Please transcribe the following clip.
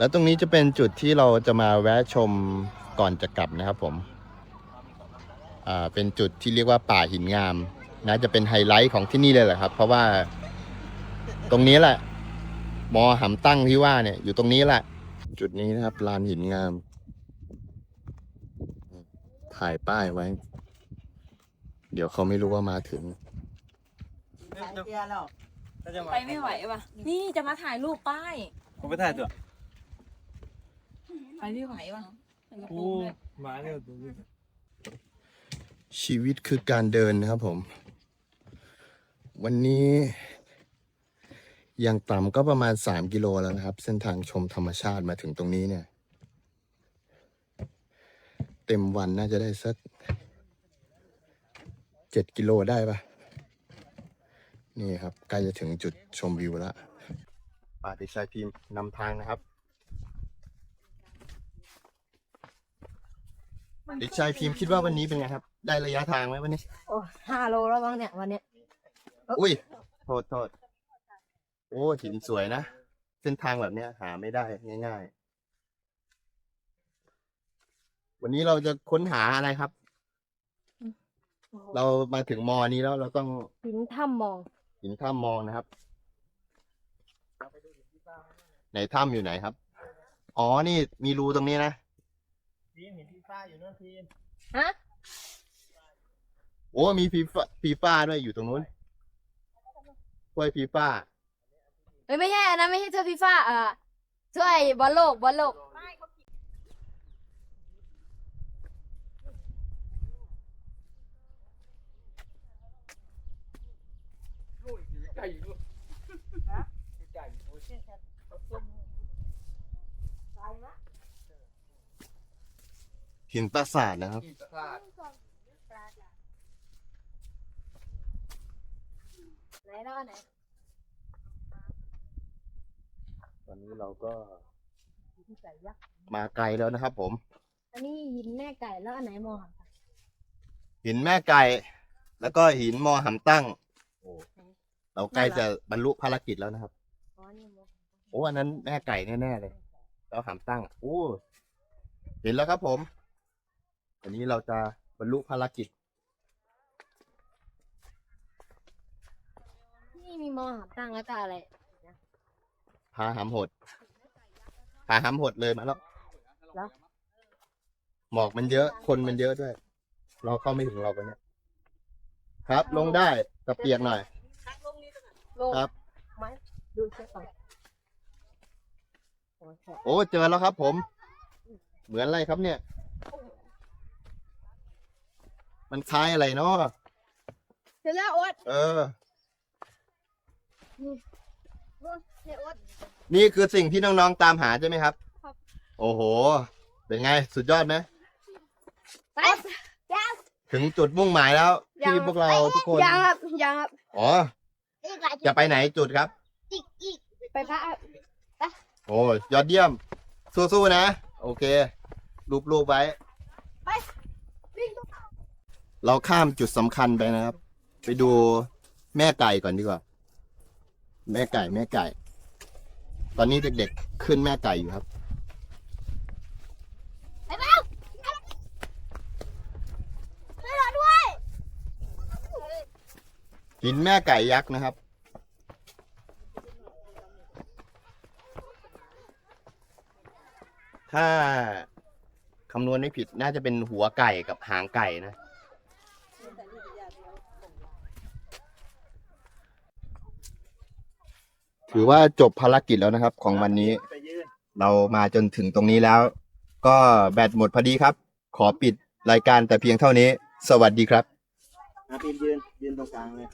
แล้วตรงนี้จะเป็นจุดที่เราจะมาแวะชมก่อนจะกลับนะครับผม อ่า เป็นจุดที่เรียกว่าป่าหินงามนะจะเป็นไฮไลท์ของที่นี่เลยแหละครับ เพราะว่าตรงนี้แหละ มอหำตั้งที่ว่าเนี่ย อยู่ตรงนี้แหละ จุดนี้นะครับลานหินงาม ถ่ายป้ายไว้ เดี๋ยวเขาไม่รู้ว่ามาถึง ไปไม่ไหวว่ะ นี่จะมาถ่ายรูปป้าย ผมไปถ่ายตัวไปไม่ไหวว่ะใส่กระโปรโอ้งด้วยมาเนี่ยตัวนี้ชีวิตคือการเดินนะครับผม วันนี้ยังต่ำก็ประมาณ 3 กิโลแล้วนะครับ เส้นทางชมธรรมชาติมาถึงตรงนี้เนี่ย เต็มวันน่าจะได้สักเจ็ดกิโลได้ปะนี่ครับใกล้จะถึงจุดชมวิวแล้วป่าเด็กชายพิมพ์นำทางนะครับ เด็กชายพิมพ์คิดว่าวันนี้เป็นไงครับ ได้ระยะทางไหมวันนี้ โอ้ห้าโลแล้วบ้างเนี่ยวันเนี้ยอุ้ยโทษโทษโอ้หินสวยนะ เส้นทางแบบเนี้ยหาไม่ได้ง่ายๆ วันนี้เราจะค้นหาอะไรครับ เรามาถึงมอนี้แล้วเราต้องหินถ้ำมองหินถ้ำมองนะครับ ไหนถ้ำอยู่ไหนครับ อ๋อนี่มีรูตรงนี้นะ ทีมเห็นพี่ฟ้าอยู่นั่นทีมฮะโอ้มีฟีฟ้าฟีฟ้าด้วยอยู่ตรงนู้นถ้วยฟีฟ้าเอ้ยไม่ใช่อันนั้นไม่ใช่ถ้วยฟีฟ่าอ่าถ้วยบอลโลกบอลโลกไก่อยู่ไก่โอ้ย หินปราสาทนะครับอีกพลาดไหนแล้วอันไหนตอนนี้เราก็มาไกลแล้วนะครับผม อันนี้หินแม่ไก่แล้วอันไหนมองหินแม่ไก่ แล้วก็หินมอหำตั้ง โอ้เราใกล้จะบรรลุภารกิจแล้วนะครับ อ๋อนี่มองโอ้อันนั้นแม่ไก่แน่ๆเลย แล้วหำตั้ง โอ้เห็นแล้วครับผม อันนี้เราจะบรรลุภารกิจ นี่มีมองหามตั้งแล้วก็อะไรพาหำหด พาหำหดเลยมาแล้วแล้วหมอกมันเยอะ คนมันเยอะด้วย เราเข้าไม่ถึงเรากันเนี่ย ครับ ลงได้แต่เปียกหน่อย ลงครับ ไหมดูเช็คก่อนโอเคโอ้เจอแล้วครับผม เหมือนอะไรครับเนี่ย มันคล้ายอะไรเนาะเสร็จแล้วโอ๊ตเออโอ๊ตเนี่ยโอ๊ตนี่คือสิ่งที่น้องๆตามหาใช่ไหมครับ ครับ โอ้โห เป็นไง สุดยอดไหม ไปยังถึงจุดมุ่งหมายแล้ว ที่พวกเราทุกคน ยังครับยังครับอ๋ออีกหลายจะไปไหนจุดครับ อีกอีกไปพระโอ้ยยอดเยี่ยม สู้ๆนะ โอเค รูปๆไว้วิ่ง เราข้ามจุดสำคัญไปนะครับ ไปดูแม่ไก่ก่อนดีกว่า แม่ไก่แม่ไก่ ตอนนี้เด็กๆขึ้นแม่ไก่อยู่ครับ ไปแล้วไปรอด้วย หินแม่ไก่ยักษ์นะครับ ถ้าคำนวณไม่ผิดน่าจะเป็นหัวไก่กับหางไก่นะ ถือว่าจบภารกิจแล้วนะครับ ของวันนี้ เรามาจนถึงตรงนี้แล้ว ก็แบตหมดพอดีครับ ขอปิดรายการแต่เพียงเท่านี้ สวัสดีครับนะทีมยืนยืนตรงกลางเลย